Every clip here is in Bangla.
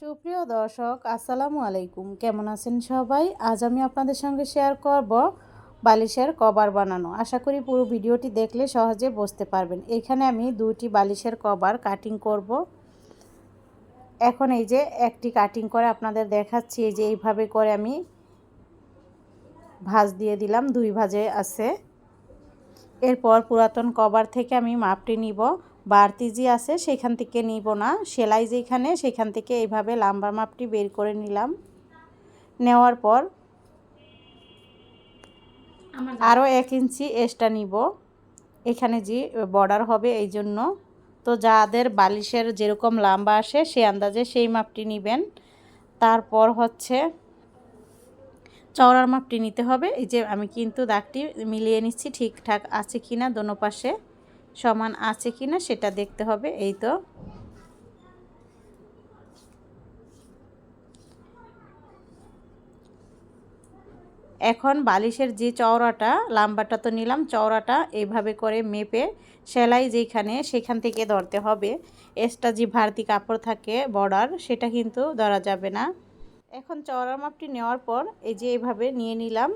সুপ্রিয় দর্শক, আসসালামু আলাইকুম। কেমন আছেন সবাই? আজ আমি আপনাদের সঙ্গে শেয়ার করব বালিশের কভার বানানো। আশা করি পুরো ভিডিওটি দেখলে সহজে বুঝতে পারবেন। এখানে আমি দুটি বালিশের কভার কাটিং করব। এখন এই যে একটি কাটিং করে আপনাদের দেখাচ্ছি যে এইভাবে করে আমি ভাঁজ দিয়ে দিলাম, দুই ভাজে আছে। এরপর পুরাতন কভার থেকে আমি মাপটি নিব। বাড়তি যে আছে সেখান থেকে নিব না। সেলাই যেখানে সেখান থেকে এইভাবে লাম্বা মাপটি বের করে নিলাম। নেওয়ার পর আরও এক ইঞ্চি এক্সট্রা নিব। এখানে যে বর্ডার হবে এই জন্য। তো যাদের বালিশের যেরকম লাম্বা আসে সেই আন্দাজে সেই মাপটি নেবেন। তারপর হচ্ছে চওড়ার মাপটি নিতে হবে। এই যে আমি কিন্তু দাগটি মিলিয়ে নিচ্ছি ঠিকঠাক আছে কি না দোনো পাশে। সমান আছে কি না সেটা দেখতে হবে, এই তো। এখন বালিশের যে চওড়াটা, লাম্বাটা তো নিলাম, চওড়াটা এইভাবে করে মেপে সেলাই যেখানে, সেখান থেকে ধরতে হবে। এক্সট্রা যে ভারতি কাপড় থাকে বর্ডার, সেটা কিন্তু ধরা যাবে না। এখন চওড়ার মাপটি নেওয়ার পর এই যে এইভাবে নিয়ে নিলাম।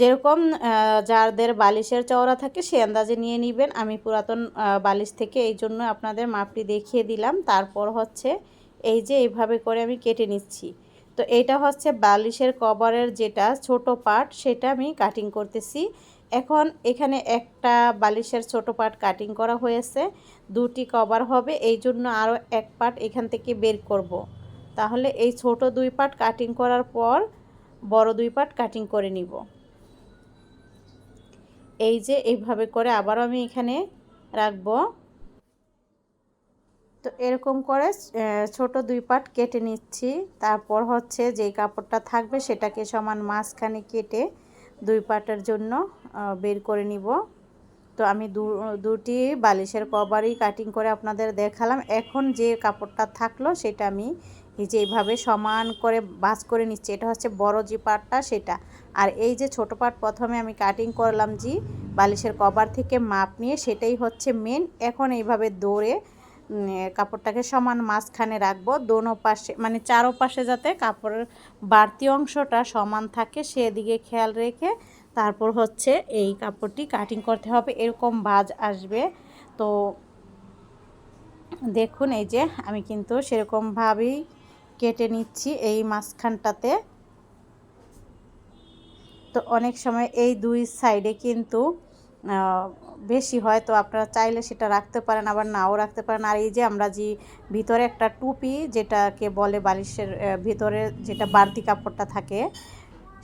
যেরকম যাদের বালিশের চওড়া থাকে সে আন্দাজে নিয়ে নেবেন। আমি পুরাতন বালিশ থেকে এই জন্য আপনাদের মাপটি দেখিয়ে দিলাম। তারপর হচ্ছে এই যে এইভাবে করে আমি কেটে নিচ্ছি। তো এইটা হচ্ছে বালিশের কভারের যেটা ছোট পার্ট, সেটা আমি কাটিং করতেছি। এখন এখানে একটা বালিশের ছোট পার্ট কাটিং করা হয়েছে। দুটি কভার হবে, এই জন্য আরও এক পার্ট এখান থেকে বের করব। তাহলে এই ছোট দুই পার্ট কাটিং করার পর বড় দুই পার্ট কাটিং করে নিব। এই যে এইভাবে করে আবার আমি এখানে রাখব। তো এরকম করে ছোট দুই পাট কেটে নিচ্ছি। তারপর হচ্ছে যেই কাপড়টা থাকবে সেটাকে সমান মাঝখানে কেটে দুই পাটের জন্য বের করে নিব। তো আমি দুটি বালিশের কভারই কাটিং করে আপনাদের দেখালাম। এখন যে কাপড়টা থাকল সেটা আমি এই যে এইভাবে সমান করে বাস করে নিচ্ছি, এটা হচ্ছে বড় যে পাটটা সেটা। আর এই যে ছোট পাট প্রথমে আমি কাটিং করলাম জি, বালিশের কভার থেকে মাপ নিয়ে সেটাই হচ্ছে মেন এখন এইভাবে দৌড়ে কাপড়টাকে সমান মাঝখানে রাখব, দোনো পাশে মানে চারো পাশে যাতে কাপড়ের বাড়তি অংশটা সমান থাকে সেদিকে খেয়াল রেখে তারপর হচ্ছে এই কাপড়টি কাটিং করতে হবে, এরকম ভাজ আসবে। তো দেখুন এই যে আমি কিন্তু সেরকমভাবেই কেটে নিচ্ছি এই মাঝখানটাতে। তো অনেক সময় এই দুই সাইডে কিন্তু বেশি হয়, তো আপনারা চাইলে সেটা রাখতে পারেন, আবার নাও রাখতে পারেন। আর এই যে আমরা যে ভিতরে একটা টুপি, যেটাকে বলে বালিশের ভিতরে যেটা বাড়তি কাপড়টা থাকে,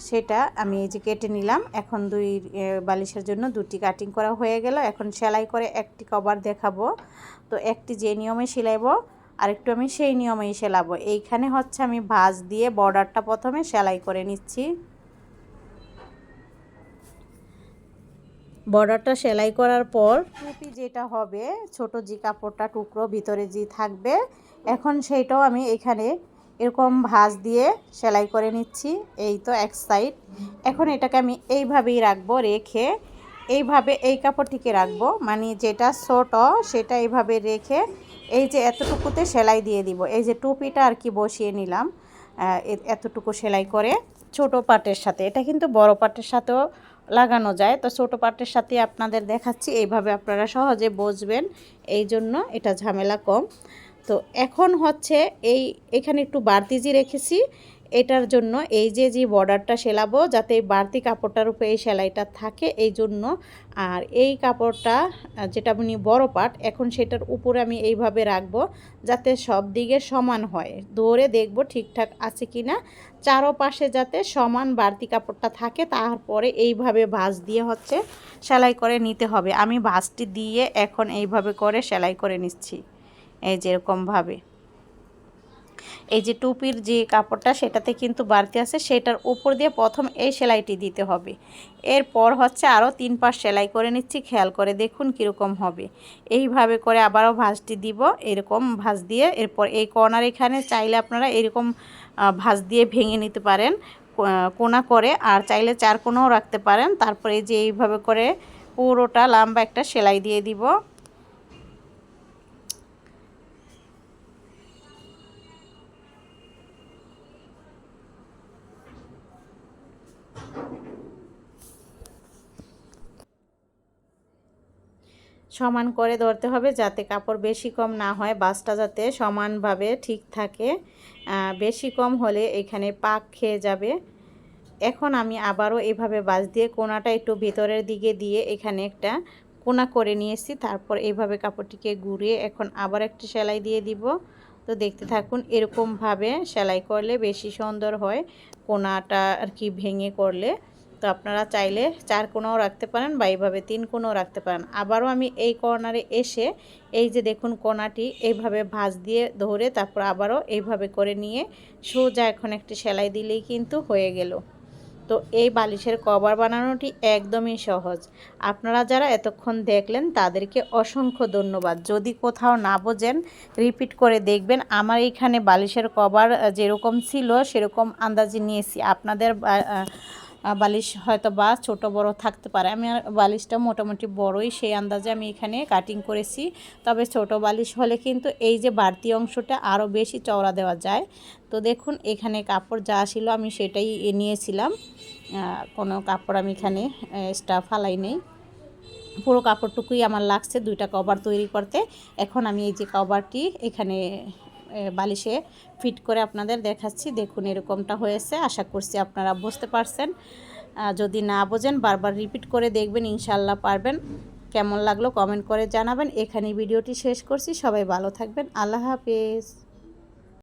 সেটা আমি এই যে কেটে নিলাম। এখন দুই বালিশের জন্য দুটি কাটিং করা হয়ে গেল। এখন সেলাই করে একটি কভার দেখাবো। তো একটি যে নিয়মে সেলাইবো আরেকটু আমি সেই নিয়মেই সেলাবো এইখানে হচ্ছে আমি ভাঁজ দিয়ে বর্ডারটা প্রথমে সেলাই করে নিচ্ছি। বর্ডারটা সেলাই করার পর টুপি যেটা হবে, ছোট যে কাপড়টা, টুকরো ভিতরে যে থাকবে, এখন সেইটাও আমি এখানে এরকম ভাঁজ দিয়ে সেলাই করে নিচ্ছি। এই তো এক সাইড। এখন এটাকে আমি এইভাবেই রাখব, রেখে এইভাবে এই কাপড়টিকে রাখব। মানে যেটা ছোট সেটা এইভাবে রেখে এই যে এতটুকুতে সেলাই দিয়ে দিব। এই যে টুপিটা আর কি বসিয়ে নিলাম এতটুকু সেলাই করে ছোট পাটের সাথে। এটা কিন্তু বড় পাটের সাথেও লাগানো যায়। তো ছোটো পাটের সাথে আপনাদের দেখাচ্ছি, এইভাবে আপনারা সহজে বসবেন। এই জন্য এটা ঝামেলা কম। তো এখন হচ্ছে এই, এখানে একটু বাড়তি রেখেছি এটার জন্য এই যে যে বর্ডারটা সেলাবো, যাতে বাড়তি কাপড়টার উপরে এই সেলাইটা থাকে, এই জন্য। আর এই কাপড়টা যেটা আপনি বড় পাট, এখন সেটার উপরে আমি এইভাবে রাখব, যাতে সব দিকে সমান হয়। দৌড়ে দেখব ঠিকঠাক আছে কি না চারোপাশে যাতে সমান বাড়তি কাপড়টা থাকে, তারপরে এইভাবে ভাঁজ দিয়ে হচ্ছে সেলাই করে নিতে হবে। আমি ভাঁজটি দিয়ে এখন এইভাবে করে সেলাই করে নিচ্ছি, এই যেরকমভাবে। এই যে টুপির যে কাপড়টা সেটাতে কিন্তু বাড়তি আছে, সেটার উপর দিয়ে প্রথম এই সেলাইটি দিতে হবে। এরপর হচ্ছে আরও তিন পাশ সেলাই করে নিচ্ছি, খেয়াল করে দেখুন কীরকম হবে। এইভাবে করে আবারও ভাঁজটি দিব, এরকম ভাঁজ দিয়ে, এরপর এই কর্নার এখানে চাইলে আপনারা এরকম ভাঁজ দিয়ে ভেঙে নিতে পারেন কোনা করে, আর চাইলে চার কোনাও রাখতে পারেন। তারপরে যে এইভাবে করে পুরোটা লম্বা একটা সেলাই দিয়ে দিব। সমান করে ধরতে হবে যাতে কাপড় বেশি কম না হয়। বাসটা যাতে সমানভাবে ঠিক থাকে। বেশি কম হলে এখানে পাক খেয়ে যাবে। এখন আমি আবারও এভাবে বাস দিয়ে কোনাটা একটু ভেতরের দিকে দিয়ে এখানে একটা কোনা করে নিয়েছি। তারপর এইভাবে কাপড়টিকে ঘুরিয়ে এখন আবার একটি সেলাই দিয়ে দিব। তো দেখতে থাকুন, এরকমভাবে সেলাই করলে বেশি সুন্দর হয়। কোনাটা আর কি ভেঙে করলে। তো আপনারা চাইলে চার কোনাও রাখতে পারেন বা এইভাবে তিন কোনাও রাখতে পারেন। আবারও আমি এই কর্নারে এসে এই যে দেখুন কোনাটি এইভাবে ভাঁজ দিয়ে ধরে তারপর আবারও এইভাবে করে নিয়ে সোজা এখন একটি সেলাই দিলেই কিন্তু হয়ে গেল। তো এই বালিশের কভার বানানোটি একদমই সহজ। আপনারা যারা এতক্ষণ দেখলেন তাদেরকে অসংখ্য ধন্যবাদ। যদি কোথাও না বোঝেন, রিপিট করে দেখবেন, আমার এইখানে বালিশের কভার যেরকম ছিল সেরকম আন্দাজে নিয়েছি। আপনাদের বালিশ হয়তো বা ছোট বড় থাকতে পারে। আমি বালিশটা মোটামুটি বড়ই, সেই আন্দাজে আমি এখানে কাটিং করেছি। তবে ছোট বালিশ হলে কিন্তু এই যে বাড়তি অংশটা আরও বেশি চওড়া দেওয়া যায়। তো দেখুন, এখানে কাপড় যা ছিল আমি সেটাই নিয়েছিলাম। কোনো কাপড় আমি এখানে স্টাফ ফালাই নেই। পুরো কাপড়টুকুই আমার লাগছে দুইটা কভার তৈরি করতে। এখন আমি এই যে কভারটি এখানে বালিশে ফিট করে আপনাদের দেখাচ্ছি। দেখুন এরকমটা হয়েছে, আশা করছি আপনারা বুঝতে পারছেন। যদি না বোঝেন, বারবার রিপিট করে দেখবেন ইনশাল্লাহ পারবেন। কেমন লাগল কমেন্ট করে জানাবেন। এখানে ভিডিওটি শেষ করছি। সবাই ভালো থাকবেন। আল্লাহ হাফেজ।